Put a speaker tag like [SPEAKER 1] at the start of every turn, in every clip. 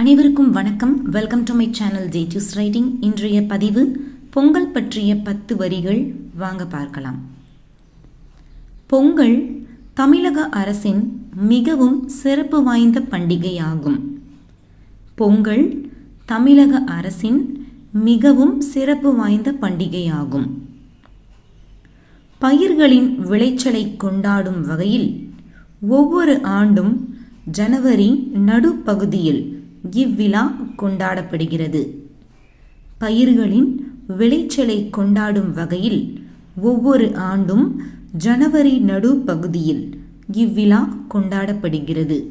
[SPEAKER 1] அனைவருக்கும் வணக்கம். Welcome to my channel J writing இன்றைய பதிவு பொங்கல் பற்றிய பத்து வரிகள். வாங்க பார்க்கலாம். பொங்கல் தமிழக அரசின் மிகவும் சிறப்பு வாய்ந்த பண்டிகையாகும். பொங்கல் தமிழக அரசின் மிகவும் சிறப்பு வாய்ந்த பண்டிகையாகும். பயிர்களின் விளைச்சலை கொண்டாடும் வகையில் ஒவ்வொரு ஆண்டும் ஜனவரி நடுப்பகுதியில் இவ்விழா கொண்டாடப்படுகிறது. பயிர்களின் விளைச்சலை கொண்டாடும் வகையில் ஒவ்வொரு ஆண்டும் ஜனவரி நடுப்பகுதியில் இவ்விழா கொண்டாடப்படுகிறது.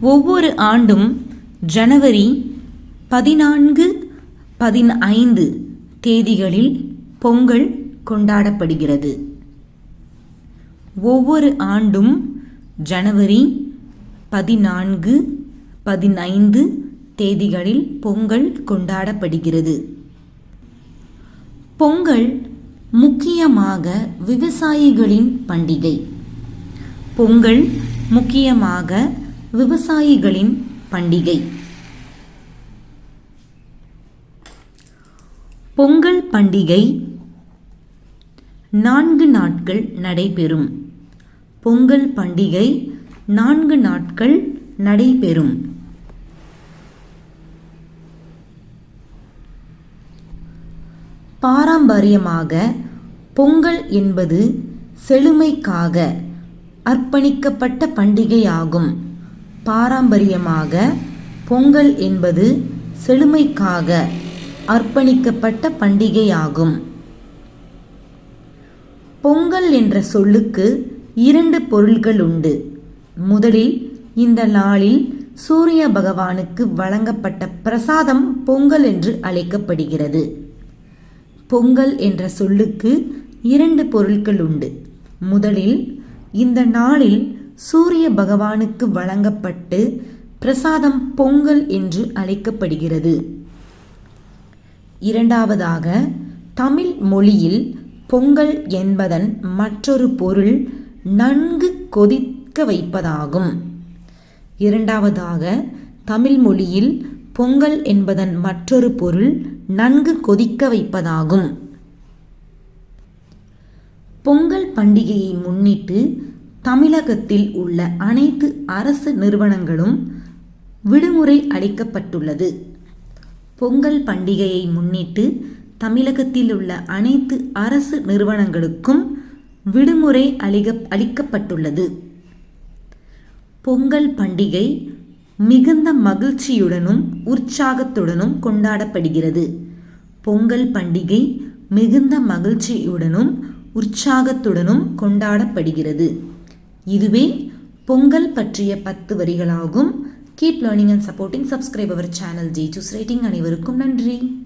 [SPEAKER 1] ஒவ்வொரு ஆண்டும் ஜனவரி பதினான்கு பதினைந்து தேதிகளில் பொங்கல் கொண்டாடப்படுகிறது. ஒவ்வொரு ஆண்டும் ஜனவரி பதினான்கு பதினைந்து தேதிகளில் பொங்கல் கொண்டாடப்படுகிறது. பொங்கல் முக்கியமாக விவசாயிகளின் பண்டிகை. பொங்கல் முக்கியமாக விவசாயிகளின் பண்டிகை. பொங்கல் பண்டிகை நான்கு நாட்கள் நடைபெறும். பொங்கல் பண்டிகை நான்கு நாட்கள் நடைபெறும். பாரம்பரியமாக பொங்கல் என்பது செழுமைக்காக அர்ப்பணிக்கப்பட்ட பண்டிகையாகும். பாரம்பரியமாக பொங்கல் என்பது செழுமைக்காக அர்ப்பணிக்கப்பட்ட பண்டிகையாகும். பொங்கல் என்ற சொல்லுக்கு இரண்டு பொருள்கள் உண்டு. முதலில் இந்த நாளில் சூரிய பகவானுக்கு வழங்கப்பட்ட பிரசாதம் பொங்கல் என்று அழைக்கப்படுகிறது. பொங்கல் என்ற சொல்லுக்கு இரண்டு பொருட்கள் உண்டு. முதலில் இந்த நாளில் சூரிய பகவானுக்கு வழங்கப்பட்டு பிரசாதம் பொங்கல் என்று அழைக்கப்படுகிறது. இரண்டாவதாக தமிழ் மொழியில் பொங்கல் என்பதன் மற்றொரு பொருள் நன்கு கொதிக்க வைப்பதாகும். இரண்டாவதாக தமிழ் மொழியில் பொங்கல் என்பதன் மற்றொரு பொருள் நன்கு கொதிக்க வைப்பதாகும். பொங்கல் பண்டிகையை முன்னிட்டு தமிழகத்தில் உள்ள அனைத்து அரசு நிறுவனங்களும் விடுமுறை அளிக்கப்பட்டுள்ளது. பொங்கல் பண்டிகையை முன்னிட்டு தமிழகத்தில் உள்ள அனைத்து அரசு நிறுவனங்களுக்கும் விடுமுறை அளிக அளிக்கப்பட்டுள்ளது. பொங்கல் பண்டிகை மிகுந்த மகிழ்ச்சியுடனும் உற்சாகத்துடனும் கொண்டாடப்படுகிறது. பொங்கல் பண்டிகை மிகுந்த மகிழ்ச்சியுடனும் உற்சாகத்துடனும் கொண்டாடப்படுகிறது. இதுவே பொங்கல் பற்றிய பத்து வரிகளாகும். Keep learning and supporting subscribe our channel G choose rating அனைவருக்கும் நன்றி.